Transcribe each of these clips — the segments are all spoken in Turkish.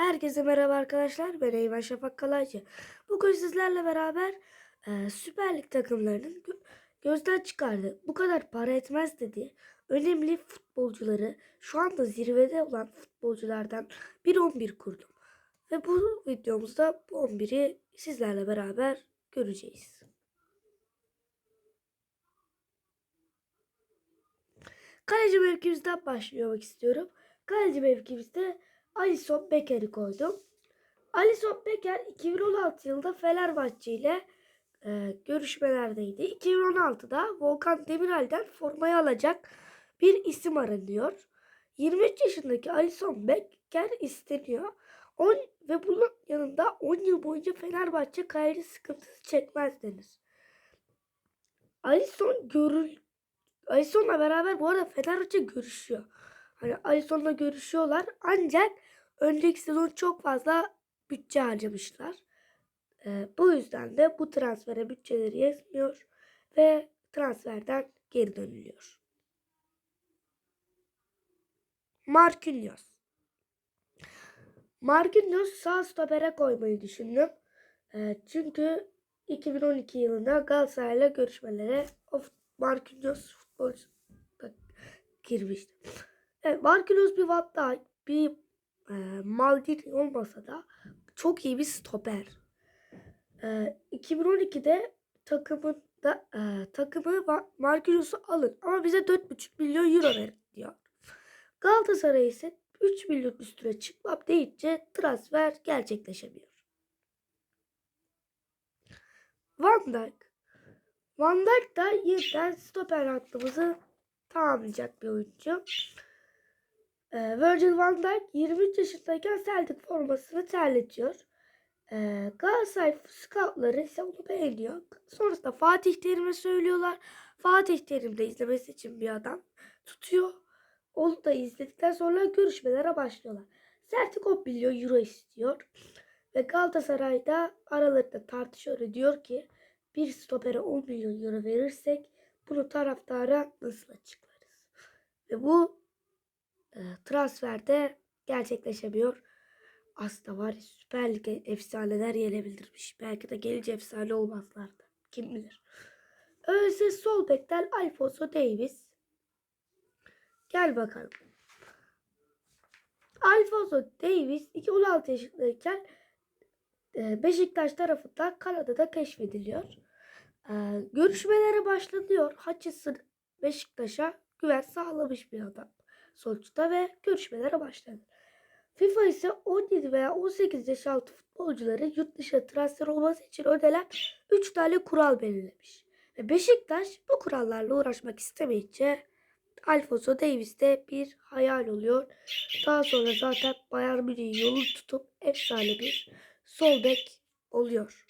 Herkese merhaba arkadaşlar. Ben Eymen Şafak Kalaycı. Bugün sizlerle beraber e, Süper Lig takımlarının gö- gözden çıkardı. Bu kadar para etmez dediği önemli futbolcuları şu anda zirvede olan futbolculardan bir 11 kurdum. Ve bu videomuzda bu 11'i sizlerle beraber göreceğiz. Kaleci mevkimizden başlamak istiyorum. Kaleci mevkimizde Alisson Becker'i koydum. Alisson Becker 2016 yılında Fenerbahçe ile e, görüşmelerdeydi. 2016'da Volkan Demirel'den formayı alacak bir isim aranıyor. 23 yaşındaki Alisson Becker isteniyor. 10 ve bunun yanında 10 yıl boyunca Fenerbahçe kaleci sıkıntısı çekmez denir. Alisson görül Alisson'la beraber bu arada Fenerbahçe görüşüyor. Hani Alisson'la görüşüyorlar ancak önceki sezon çok fazla bütçe harcamışlar. Ee, bu yüzden de bu transfere bütçeleri yetmiyor ve transferden geri dönülüyor. Marquinhos. Marquinhos sağ stopere koymayı düşündüm. Ee, çünkü 2012 yılında Galatasaray'la görüşmelere o Marquinhos futbolcu girmişti. Evet, Marquinhos bir Vatta, bir e, Maldini olmasa da çok iyi bir stoper. E, 2012'de takımında e, takımı Marquinhos'u alın ama bize 4,5 milyon euro verin diyor. Galatasaray ise 3 milyon üstüne çıkmam deyince transfer gerçekleşemiyor. Van Dijk. Van Dijk da yeniden stoper hattımızı tamamlayacak bir oyuncu. Ee, Virgil van Dijk 23 yaşındayken Celtic formasını terletiyor. Ee, Galatasaray scoutları ise onu beğeniyor. Sonrasında Fatih Terim'e söylüyorlar. Fatih Terim de izlemesi için bir adam tutuyor. Onu da izledikten sonra görüşmelere başlıyorlar. Celtic 10 milyon euro istiyor. Ve Galatasaray'da aralarında tartışıyor. Diyor ki bir stopere 10 milyon euro verirsek bunu taraftara nasıl açıklarız? Ve bu e, transferde gerçekleşemiyor. Aslında var Süper Lig'e efsaneler gelebilirmiş. Belki de gelince efsane olmazlardı. Kim bilir. Öyleyse sol bekten Alfonso Davis. Gel bakalım. Alfonso Davis 16 yaşındayken Beşiktaş tarafından Kanada'da keşfediliyor. Görüşmelere başlanıyor. Hutchinson Beşiktaş'a güven sağlamış bir adam sonuçta ve görüşmelere başladı. FIFA ise 17 veya 18 yaş altı futbolcuları yurt dışına transfer olması için ödelen 3 tane kural belirlemiş. Ve Beşiktaş bu kurallarla uğraşmak istemeyince Alfonso Davis de bir hayal oluyor. Daha sonra zaten Bayern Münih'in yolunu tutup efsane bir sol bek oluyor.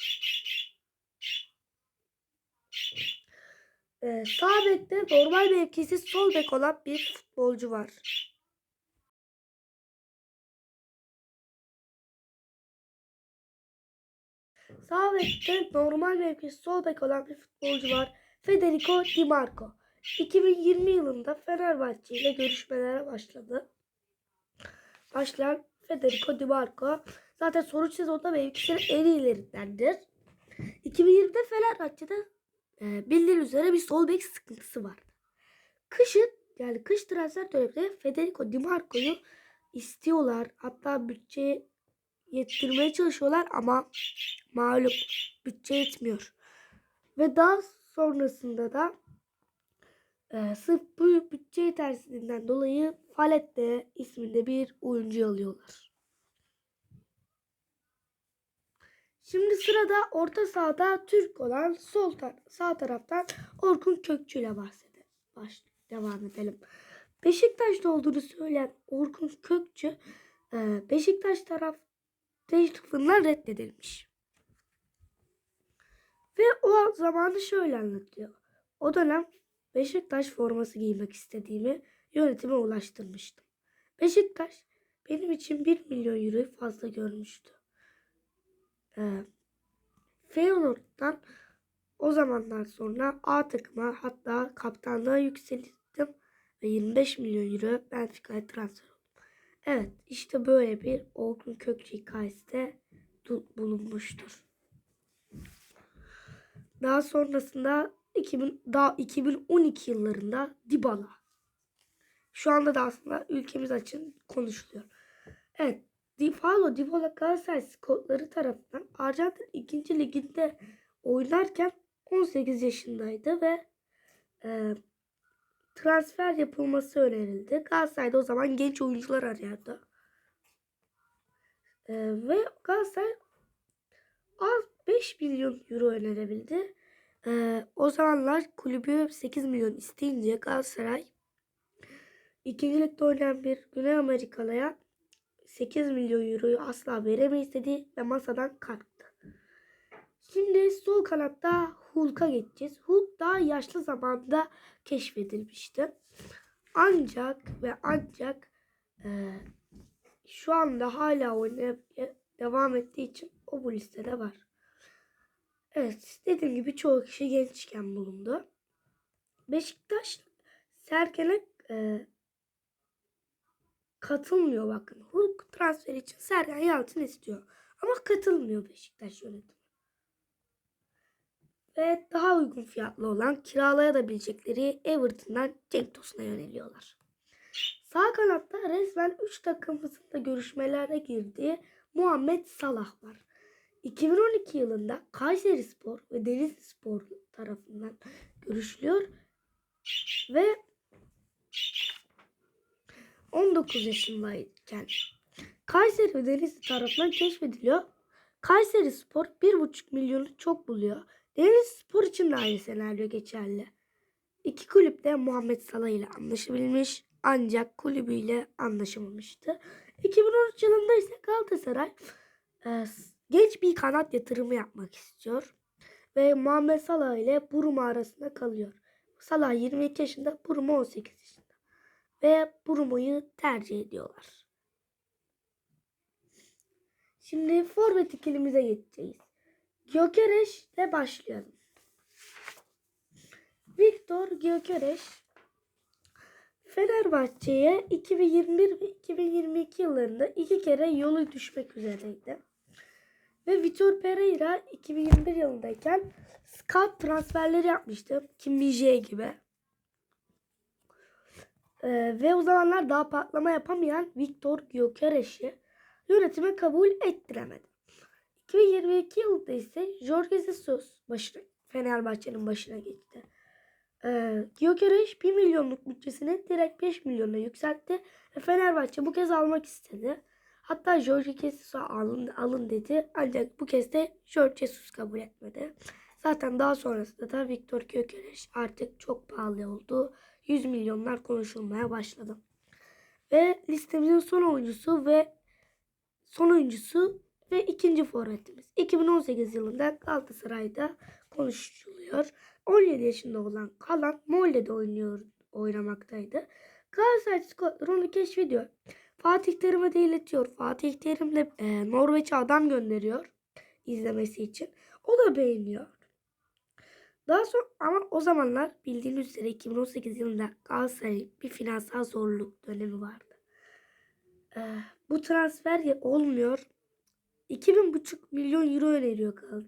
Ee, sağ bekte normal mevkisi sol bek olan bir futbolcu var. Sağ bekte normal mevkisi sol bek olan bir futbolcu var. Federico Di Marco. 2020 yılında Fenerbahçe ile görüşmelere başladı. Başlayan Federico Di Marco zaten sonuç sezonda mevkisinin en iyilerindendir. 2020'de Fenerbahçe'de e, bildiğin üzere bir sol bek sıkıntısı vardı. Kışın yani kış transfer döneminde Federico Di Marco'yu istiyorlar. Hatta bütçe yettirmeye çalışıyorlar ama malum bütçe yetmiyor. Ve daha sonrasında da e, sırf bu bütçe yetersizliğinden dolayı Falette isminde bir oyuncu alıyorlar. Şimdi sırada orta sahada Türk olan sol tar- sağ taraftan Orkun Kökçü ile bahsedelim. Baş devam edelim. Beşiktaş'ta olduğunu söyleyen Orkun Kökçü e, Beşiktaş taraf tarafından reddedilmiş. Ve o zamanı şöyle anlatıyor. O dönem Beşiktaş forması giymek istediğimi yönetime ulaştırmıştım. Beşiktaş benim için 1 milyon euroyu fazla görmüştü. Ee, Feyenoord'dan o zamanlar sonra A takıma hatta kaptanlığa yükseldim ve 25 milyon euro Benfica'ya transfer oldum. Evet işte böyle bir Orkun Kökçü hikayesi de bulunmuştur. Daha sonrasında 2000, daha 2012 yıllarında Dybala. Şu anda da aslında ülkemiz için konuşuluyor. Evet. Di Paulo Dybala Galatasaray scoutları tarafından Arjantin 2. liginde oynarken 18 yaşındaydı ve e, transfer yapılması önerildi. Galatasaray'da o zaman genç oyuncular arıyordu. E, ve Galatasaray az 5 milyon euro önerebildi. E, o zamanlar kulübü 8 milyon isteyince Galatasaray ikinci ligde oynayan bir Güney Amerikalı'ya 8 milyon euroyu asla veremeyiz dedi ve masadan kalktı. Şimdi sol kanatta Hulk'a geçeceğiz. Hulk daha yaşlı zamanda keşfedilmişti. Ancak ve ancak e, şu anda hala oynamaya devam ettiği için o bu listede var. Evet dediğim gibi çoğu kişi gençken bulundu. Beşiktaş Sergen'e e, katılmıyor bakın. Hulk transferi için Sergen Yalçın istiyor. Ama katılmıyor Beşiktaş yönetimi. Ve daha uygun fiyatlı olan kiralayabilecekleri Everton'dan Cenk Tosun'a yöneliyorlar. Sağ kanatta resmen 3 takımımızın da görüşmelere girdiği Muhammed Salah var. 2012 yılında Kayseri Spor ve Denizli Spor tarafından görüşülüyor ve 19 yaşındayken Kayseri ve Denizli tarafından keşfediliyor. Kayseri Spor 1,5 milyonu çok buluyor. Denizli Spor için de aynı senaryo geçerli. İki kulüp de Muhammed Salah ile anlaşabilmiş ancak kulübüyle anlaşamamıştı. 2013 yılında ise Galatasaray e, genç bir kanat yatırımı yapmak istiyor. Ve Muhammed Salah ile Buruma arasında kalıyor. Salah 22 yaşında, Buruma 18 yaşında. Ve Buruma'yı tercih ediyorlar. Şimdi forvet ikilimize geçeceğiz. Gyökeres ile başlayalım. Viktor Gyökeres Fenerbahçe'ye 2021 ve 2022 yıllarında iki kere yolu düşmek üzereydi. Ve Vitor Pereira 2021 yılındayken scout transferleri yapmıştı. Kim Mijé gibi. Ee, ve o zamanlar daha patlama yapamayan Viktor Gyökeres'i yönetime kabul ettiremedi. 2022 yılında ise Jorge Jesus başına, Fenerbahçe'nin başına geçti. Ee, Gyökeres 1 milyonluk bütçesini direkt 5 milyona yükseltti ve Fenerbahçe bu kez almak istedi. Hatta Jorge Jesus'u alın, alın dedi ancak bu kez de Jorge Jesus kabul etmedi. Zaten daha sonrasında da Victor Gyökeres artık çok pahalı oldu. 100 milyonlar konuşulmaya başladı. Ve listemizin son oyuncusu ve son oyuncusu ve ikinci forvetimiz. 2018 yılında Galatasaray'da konuşuluyor. 17 yaşında olan Kalan Molde'de oynuyor, oynamaktaydı. Galatasaray onu keşfediyor. Fatih Terim'e de iletiyor. Fatih Terim de e, Norveç'e adam gönderiyor izlemesi için. O da beğeniyor. Daha sonra ama o zamanlar bildiğiniz üzere 2018 yılında Galatasaray'ın bir finansal zorluk dönemi vardı. Ee, bu transfer olmuyor. 2000,5 milyon euro öneriyor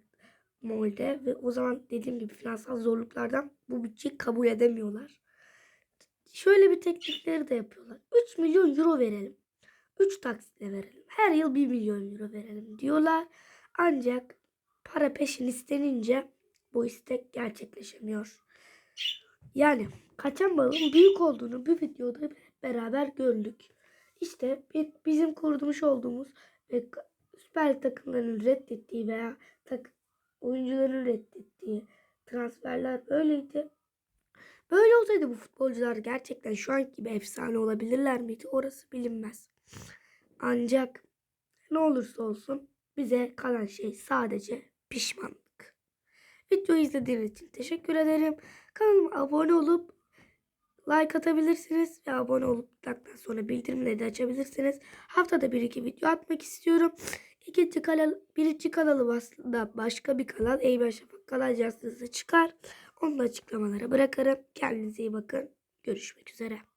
Molde ve o zaman dediğim gibi finansal zorluklardan bu bütçeyi kabul edemiyorlar. Şöyle bir teklifleri de yapıyorlar. 3 milyon euro verelim. 3 taksitle verelim. Her yıl 1 milyon euro verelim diyorlar. Ancak para peşin istenince bu istek gerçekleşemiyor. Yani kaçan balığın büyük olduğunu bir videoda beraber gördük. İşte bizim kurmuş olduğumuz ve süper takımların reddettiği veya tak, oyuncuların reddettiği transferler böyleydi. Böyle olsaydı bu futbolcular gerçekten şu an gibi efsane olabilirler miydi? Orası bilinmez. Ancak ne olursa olsun bize kalan şey sadece pişmanlık. Videoyu izlediğiniz için teşekkür ederim. Kanalıma abone olup like atabilirsiniz ve abone olduktan sonra bildirimleri de açabilirsiniz. Haftada bir iki video atmak istiyorum. İkinci kanal, birinci kanalı aslında başka bir kanal. Eymen Şafak kanal yazınızda çıkar. Onu da açıklamalara bırakırım. Kendinize iyi bakın. Görüşmek üzere.